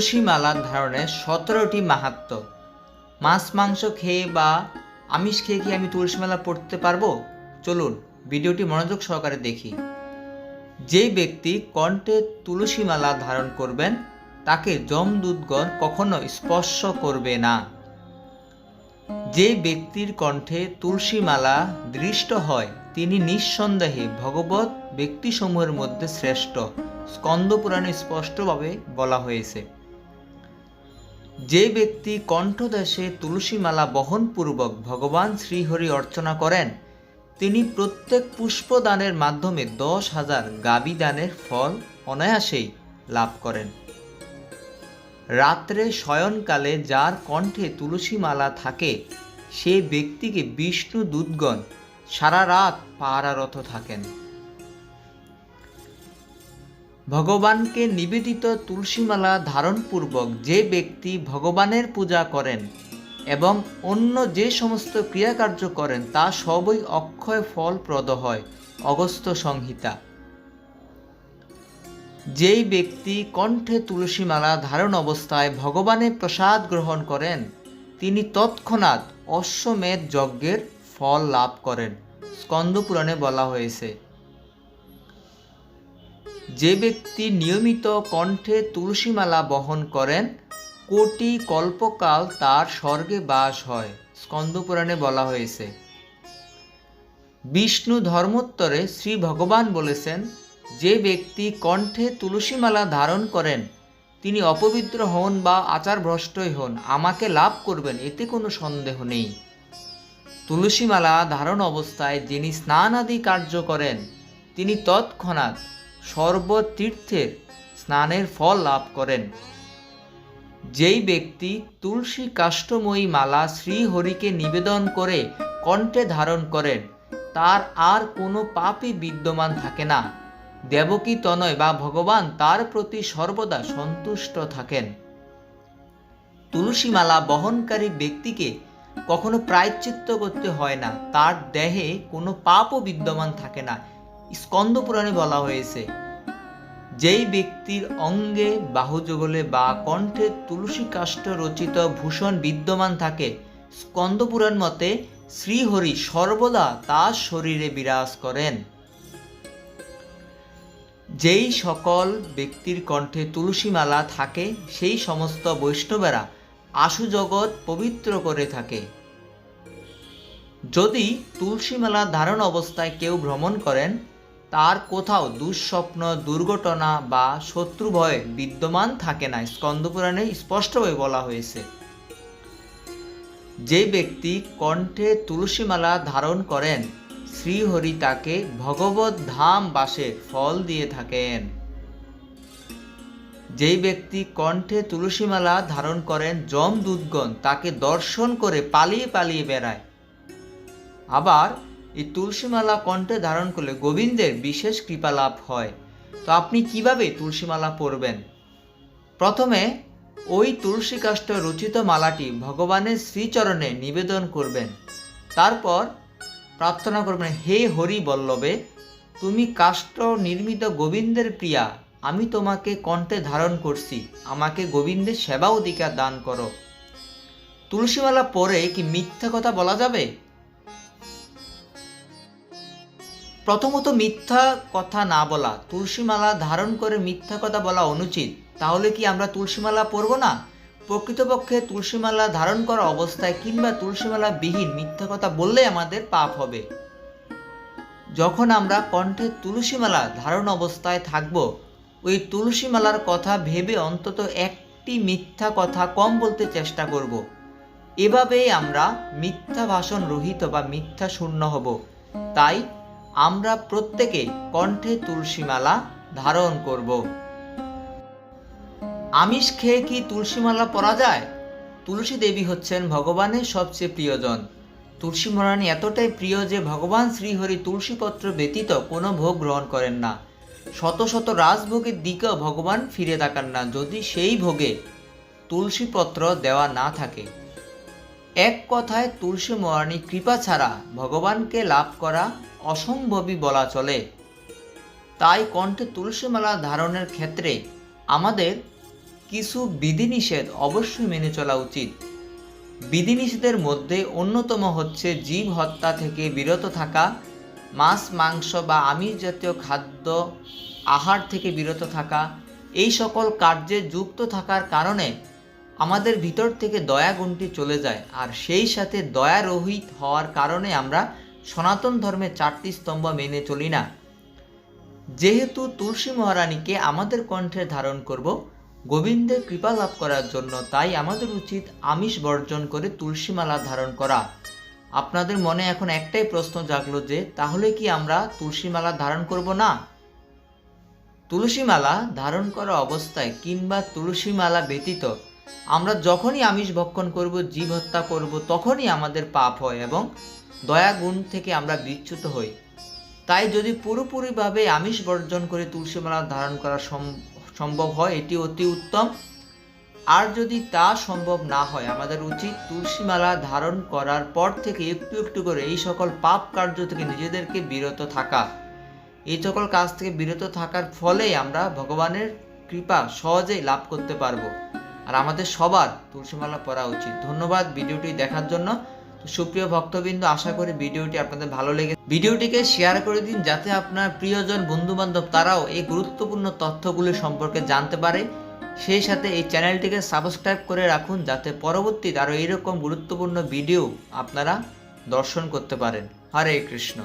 তুলসী মালা ধারণের সতেরোটি মাহাত্ম মাছ, মাংস খেয়ে বা আমিষ খেয়ে কি আমি তুলসী মালা পড়তে পারব? চলুন, ভিডিওটি মনোযোগ সহকারে দেখি। যে ব্যক্তি কণ্ঠে তুলসী মালা ধারণ করবেন, তাকে যমদূতগণ কখনো স্পর্শ করবে না। যে ব্যক্তির কণ্ঠে তুলসী মালা দৃষ্ট হয়, তিনি নিঃসন্দেহে ভগবত ব্যক্তিসমূহের মধ্যে শ্রেষ্ঠ। স্কন্দ পুরাণে স্পষ্টভাবে বলা হয়েছে। যে ব্যক্তি কণ্ঠদেশে তুলসীমালা বহনপূর্বক ভগবান শ্রীহরি অর্চনা করেন, তিনি প্রত্যেক পুষ্পদানের মাধ্যমে দশ হাজার গাবি দানের ফল অনায়াসেই লাভ করেন। রাত্রে শয়নকালে যার কণ্ঠে তুলসীমালা থাকে, সে ব্যক্তিকে বিষ্ণু দুধগণ সারা রাত পাহারারত থাকেন। ভগবানকে নিবেদিত তুলসীমালা ধারণপূর্বক যে ব্যক্তি ভগবানের পূজা করেন এবং অন্য যে সমস্ত ক্রিয়াকার্য করেন, তা সবই অক্ষয় ফলপ্রদ হয়, অগস্ত্য সংহিতা। যেই ব্যক্তি কণ্ঠে তুলসীমালা ধারণ অবস্থায় ভগবানের প্রসাদ গ্রহণ করেন, তিনি তৎক্ষণাৎ অশ্বমেধ যজ্ঞের ফল লাভ করেন। স্কন্দপুরাণে বলা হয়েছে যে ব্যক্তি নিয়মিত কণ্ঠে তুলসীমালা বহন করেন, কোটি কল্পকাল তার স্বর্গে বাস হয় স্কন্দপুরাণে বলা হয়েছে। বিষ্ণু ধর্মোত্তরে শ্রী ভগবান বলেছেন, যে ব্যক্তি কণ্ঠে তুলসীমালা ধারণ করেন, তিনি অপবিত্র হন বা আচার ভ্রষ্টই হন, আমাকে লাভ করবেন, এতে কোনো সন্দেহ নেই। তুলসীমালা ধারণ অবস্থায় যিনি স্নান আদি কার্য করেন, তিনি তৎক্ষণাৎ সর্বতীর্থের স্নানের ফল লাভ করেন। যেই ব্যক্তি তুলসী কাষ্টময়ী মালা শ্রীহরিকে নিবেদন করে কণ্ঠে ধারণ করেন, তার আর কোনো পাপই বিদ্যমান থাকে না। দেবকী তনয় বা ভগবান তার প্রতি সর্বদা সন্তুষ্ট থাকেন। তুলসী মালা বহনকারী ব্যক্তিকে কখনো প্রায়শ্চিত্ত করতে হয় না, তার দেহে কোনো পাপও বিদ্যমান থাকে না। স্কন্দ পুরাণে বলা হয়েছে, যেই ব্যক্তির অঙ্গে বাহুযুগলে বা কণ্ঠে তুলসী কাষ্ঠ রচিত ভূষণ বিদ্যমান থাকে স্কন্দ পুরাণ মতে শ্রীহরি সর্বদা তার শরীরে বিরাজ করেন। যেই সকল ব্যক্তির কণ্ঠে তুলসী মালা থাকে, সেই সমস্ত বৈষ্ণবেরা আশু জগৎ পবিত্র করে থাকে। যদি তুলসী মালা ধারণ অবস্থায় কেউ ভ্রমণ করেন তার কোথাও দুঃস্বপ্ন, দুর্ঘটনা বা শত্রু ভয় বিদ্যমান থাকে না স্কন্দপুরাণে স্পষ্টভাবে বলা হয়েছে। যে ব্যক্তি কণ্ঠে তুলসীমালা ধারণ করেন, শ্রীহরি তাকে ভগবত ধাম বাসে ফল দিয়ে থাকেন। যেই ব্যক্তি কণ্ঠে তুলসীমালা ধারণ করেন যম দুধগণ তাকে দর্শন করে পালিয়ে পালিয়ে বেড়ায়। আবার এই তুলসীমালা কণ্ঠে ধারণ করলে গোবিন্দের বিশেষ কৃপা লাভ হয়। তো আপনি কীভাবে তুলসীমালা পরবেন? প্রথমে ওই তুলসী কাষ্ঠ রচিত মালাটি ভগবানের শ্রীচরণে নিবেদন করবেন। তারপর প্রার্থনা করবেন, হে হরি বল্লভে, তুমি কাষ্ঠ নির্মিত গোবিন্দের প্রিয়া, আমি তোমাকে কণ্ঠে ধারণ করছি। আমাকে গোবিন্দের সেবা অধিকার দান করো। তুলসীমালা পরে কি মিথ্যা কথা বলা যাবে? প্রথমত মিথ্যা কথা না বলা, তুলসীমালা ধারণ করে মিথ্যা কথা বলা অনুচিত। তাহলে কি আমরা তুলসীমালা পরব না? প্রকৃতপক্ষে তুলসীমালা ধারণ করা অবস্থায় কিংবা তুলসীমালা বিহীন মিথ্যা কথা বললে আমাদের পাপ হবে। যখন আমরা কণ্ঠে তুলসীমালা ধারণ অবস্থায় থাকব, ওই তুলসীমালার কথা ভেবে অন্তত একটি মিথ্যা কথা কম বলতে চেষ্টা করব। এভাবেই আমরা মিথ্যা ভাষণ রহিত বা মিথ্যা শূন্য হব। তাই আমরা প্রত্যেকে কণ্ঠে তুলসীমালা ধারণ করব। আমিষ খেয়ে কি তুলসীমালা পরা যায়? তুলসী দেবী হচ্ছেন ভগবানের সবচেয়ে প্রিয়জন। তুলসী মহারানী এতটাই প্রিয় যে ভগবান শ্রীহরি তুলসীপত্র ব্যতীত কোনো ভোগ গ্রহণ করেন না। শত শত রাজভোগের দিকেও ভগবান ফিরে তাকান না। যদি সেই ভোগে তুলসীপত্র দেওয়া না থাকে এক কথায় তুলসী মহারানী কৃপা ছাড়া ভগবানকে লাভ করা অসম্ভবই বলা চলে। তাই কণ্ঠে তুলসীমালা ধারণের ক্ষেত্রে আমাদের কিছু বিধিনিষেধ অবশ্যই মেনে চলা উচিত। বিধিনিষেধের মধ্যে অন্যতম হচ্ছে জীব হত্যা থেকে বিরত থাকা, মাছ, মাংস বা আমিষ জাতীয় খাদ্য আহার থেকে বিরত থাকা। এই সকল কার্যে যুক্ত থাকার কারণে আমাদের ভিতর থেকে দয়া গুণটি চলে যায় আর সেই সাথে দয়া রহিত হওয়ার কারণে আমরা সনাতন ধর্মের চারটি স্তম্ভ মেনে চলি না। যেহেতু তুলসী মহারানীকে আমাদের কণ্ঠে ধারণ করব, গোবিন্দের কৃপা লাভ করার জন্য তাই আমাদের উচিত আমিষ বর্জন করে তুলসী মালা ধারণ করা। আপনাদের মনে এখন একটাই প্রশ্ন জাগলো যে, তাহলে কি আমরা তুলসী মালা ধারণ করব না? তুলসী মালা ধারণ করা অবস্থায় কিংবা তুলসী মালা ব্যতীত আমরা যখনই আমিষ ভক্ষণ করব, জীব হত্যা করব, তখনই আমাদের পাপ হয় এবং দয়া গুণ থেকে আমরা বিচ্যুত হই। তাই যদি পুরোপুরিভাবে আমিষ বর্জন করে তুলসী মালা ধারণ করা সম্ভব হয়, এটি অতি উত্তম। আর যদি তা সম্ভব না হয়, আমাদের উচিত তুলসী মালা ধারণ করার পর থেকে একটু একটু করে এই সকল পাপ কার্য থেকে নিজেদেরকে বিরত থাকা। এই সকল কাজ থেকে বিরত থাকার ফলেই আমরা ভগবানের কৃপা সহজেই লাভ করতে পারব। আর আমাদের সবার তুলসীমালা পড়া উচিত। ধন্যবাদ ভিডিওটি দেখার জন্য। সুপ্রিয় ভক্তবৃন্দ, আশা করি ভিডিওটি আপনাদের ভালো লেগে ভিডিওটিকে শেয়ার করে দিন যাতে আপনার প্রিয়জন বন্ধু বান্ধব তারাও এই গুরুত্বপূর্ণ তথ্যগুলি সম্পর্কে জানতে পারে। সেই সাথে এই চ্যানেলটিকে সাবস্ক্রাইব করে রাখুন যাতে পরবর্তীতে আরও এইরকম গুরুত্বপূর্ণ ভিডিও আপনারা দর্শন করতে পারেন। হরে কৃষ্ণ।